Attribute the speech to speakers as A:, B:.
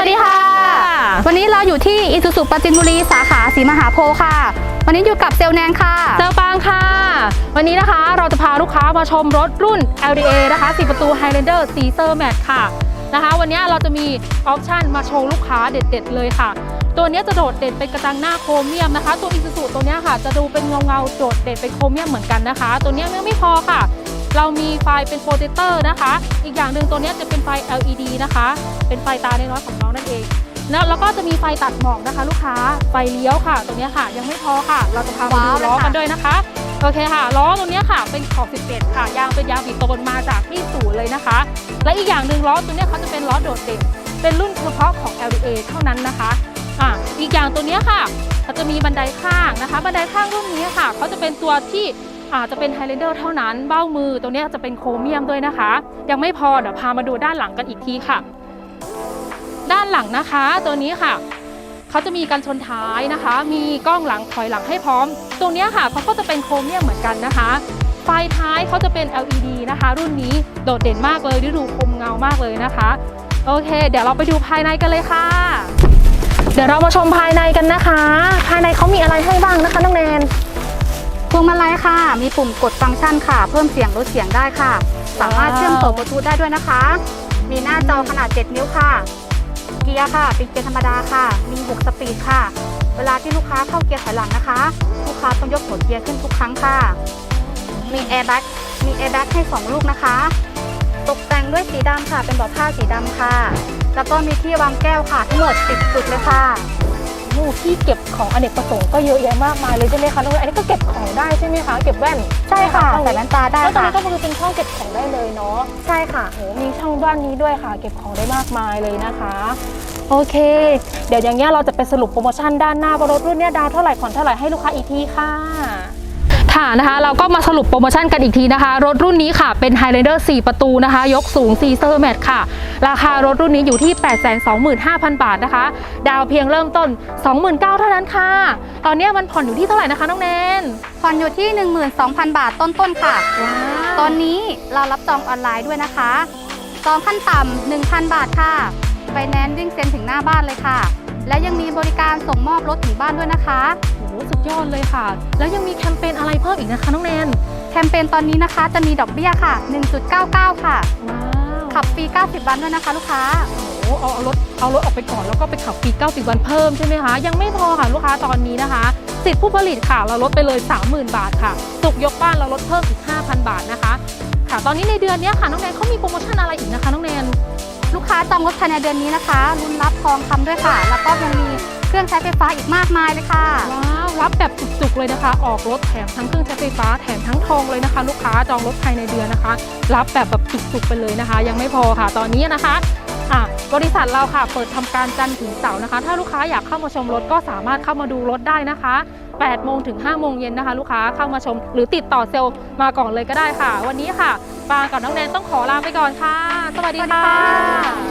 A: วัสดีค่ะ วันนี้เราอยู่ที่อิสุสุปราจินบุรีสาขาศรีมหาโพธิ์ค่ะ วันนี้อยู่กับเซลแนนค่ะ
B: เจอปางค่ะ วันนี้นะคะเราจะพาลูกค้ามาชมรถรุ่น LDA นะคะ4ประตู Highlander สีเซอร์แมทค่ะนะคะวันนี้เราจะมีออปชันมาโชว์ลูกค้าเด็ด ๆ เลยค่ะ ตัวนี้จะโดดเด่นเป็นกระจังหน้าโครเมียมนะคะ ตัว Isuzu ตัวเนี้ยค่ะ จะดูเป็นเงาเงาๆโดดเด่นเป็นโครเมียมเหมือนกันนะคะ ตัวเนี้ยยังไม่พอค่ะ เรามีไฟเป็นโปรเจคเตอร์นะคะ อีกอย่างหนึ่งตัวเนี้ยจะเป็นไฟ LED นะคะ เป็นไฟตาน้อยๆของน้องนั่นเองแล้วแล้วก็จะมีไฟตัดหมอกนะคะ ลูกค้าไฟเลี้ยวค่ะ ตัวเนี้ยค่ะ ยังไม่พอค่ะ เราจะพามา
A: ว้าว
B: ดู
A: เลย
B: ล้อ
A: ค่ะ
B: กันด้วยนะคะโอเคค่ะล้อตัวเนี้ยค่ะเป็นขอบ 17 ค่ะ ยางเป็นยางบีโตนมาจากที่ศูนย์เลยนะคะ และอีกอย่างหนึ่งล้อตัวเนี้ยเขาจะเป็นล้อโดดเด่นเป็นรุ่นเฉพาะของ LDA เท่านั้นนะคะอะอีกอย่างตัวเนี้ยค่ะเขาจะมีบันไดข้างนะคะ บันไดข้างรุ่นนี้ค่ะเขาจะเป็นตัวที่อา จจะเป็น Highlander เท่านั้น เบ้ามือตัวนี้จะเป็นโครเมียมด้วยนะคะ ยังไม่พอเดี๋ยวพามาดูด้านหลังกันอีกทีค่ะ ด้านหลังนะคะตัวนี้ค่ะเขาจะมีกันชนท้ายนะคะ มีกล้องหลังถอยหลังให้พร้อม ตรงนี้ค่ะเขาก็จะเป็นโครเมียมเหมือนกันนะคะ ไฟท้ายเขาจะเป็น LED นะคะ รุ่นนี้โดดเด่นมากเลยดูคมเงามากเลยนะคะ โอเค เดี๋ยวเราไปดูภายในกันเลยค่ะ เดี๋ยวเรามาชมภายในกันนะคะ ภายในเขามีอะไรให้บ้างนะคะน้องแนน
A: พวงมาลัยค่ะ มีปุ่มกดฟังก์ชันค่ะ เพิ่มเสียงลดเสียงได้ค่ะ สามารถเชื่อมต่อบลูทูธได้ด้วยนะคะ มีหน้าจอขนาด 7 นิ้วค่ะ เกียร์ค่ะเป็นเกียร์ธรรมดาค่ะ มี 6 สปีดค่ะ เวลาที่ลูกค้าเข้าเกียร์ถอยหลังนะคะ ลูกค้าต้องยกหัวเกียร์ขึ้นทุกครั้งค่ะ มีแอร์แบ็กมีแอร์แบ็กให้ 2 ลูกนะคะ ตกแต่งด้วยสีดำค่ะ เป็นเบาะผ้าสีดำค่ะ แล้วก็มีที่วางแก้วค่ะ ทั้งหมด10จุดเลยค่ะ
B: โอ้ที่เก็บของอเนกประสงค์ก็เยอะแยะมากมายเลยใช่ไหมคะน้องแนนอันนี้ก็เก็บของได้ใช่ไหมคะเก็บแว่น
A: ใช่ค่ะ
B: ช่อง
A: ใส่แว่นตาได้
B: แล้วตรง
A: ค่ะ
B: นี้ก็คือเป็นช่องเก็บของได้เลยเนาะ
A: ใช่ค่ะ
B: โอ้มีช่องด้านนี้ด้วยค่ะ เก็บของได้มากมายเลยนะคะ โอเค เดี๋ยวอย่างเงี้ยเราจะไปสรุปโปรโมชั่นด้านหน้าว่ารถรุ่นเนี้ยดาวเท่าไหร่ผ่อนเท่าไหร่ให้ลูกค้าอีกทีค่ะ ค่ะนะคะเราก็มาสรุปโปรโมชั่นกันอีกทีนะคะ รถรุ่นนี้ค่ะเป็น Highlander 4 ประตูนะคะ ยกสูง 4 เซอร์แมทค่ะ ราคารถรุ่นนี้อยู่ที่ 825,000 บาทนะคะ ดาวเพียงเริ่มต้น 29,000เท่านั้นค่ะ ตอนเนี้ยมันผ่อนอยู่ที่เท่าไหร่นะคะน้องแนน
A: ผ่อนอยู่ที่ 12,000 บาทต้นๆค่ะ
B: ว้า
A: ตอนนี้เรารับจองออนไลน์ด้วยนะคะจองขั้นต่ำ1,000 บาทค่ะไฟแนนซ์วิ่งเซ็นถึงหน้าบ้านเลยค่ะ และยังมีบริการส่งมอบรถถึงบ้านด้วยนะคะ
B: โอ้โห สุดยอดเลยค่ะ แล้วยังมีแคมเปญอะไรเพิ่มอีกนะคะน้องแนน
A: แคมเปญตอนนี้นะคะจะมีดอกเบี้ยค่ะ 1.99 ค่ะ
B: ว้าว
A: ขับฟรี 90 วันด้วยนะคะลูกค้า
B: โอ้เอาเอารถเอารถออกไปก่อนแล้วก็ไปขับฟรี90 วันเพิ่มใช่ไหมคะ ยังไม่พอค่ะลูกค้าตอนนี้นะคะ สิทธิผู้ผลิตค่ะเราลดไปเลย 30,000 บาทค่ะสุกยกบ้านเราลดเพิ่มอีก 5,000 บาทนะคะ ค่ะ ตอนนี้ในเดือนเนี้ยค่ะน้องแนนเขามีโปรโมชั่นอะไรอีกนะคะน้องแนน
A: ลูกค้าจองรถภายในเดือนนี้นะคะ รุ่นรับทองคำด้วยค่ะ แล้วก็ยังมีเครื่องใช้ไฟฟ้าอีกมากมายเลยค่ะ
B: ว้าว รับแบบจุกๆเลยนะคะ ออกรถแถมทั้งเครื่องใช้ไฟฟ้าแถมทั้งทองเลยนะคะ ลูกค้าจองรถภายในเดือนนะคะ รับแบบแบบจุกๆไปเลยนะคะ ยังไม่พอค่ะ ตอนนี้นะคะอะบริษัทเราค่ะเปิดทำการจันทร์ถึงเสาร์นะคะ ถ้าลูกค้าอยากเข้ามาชมรถก็สามารถเข้ามาดูรถได้นะคะ8โมงถึง5โมงเย็นนะคะ ลูกค้าเข้ามาชม หรือติดต่อเซลล์มาก่อนเลยก็ได้ค่ะ วันนี้ค่ะปางกับน้องแนนต้องขอลาไปก่อนค่ะ
A: สวัสดี
B: ค่ะ
A: ค่ะ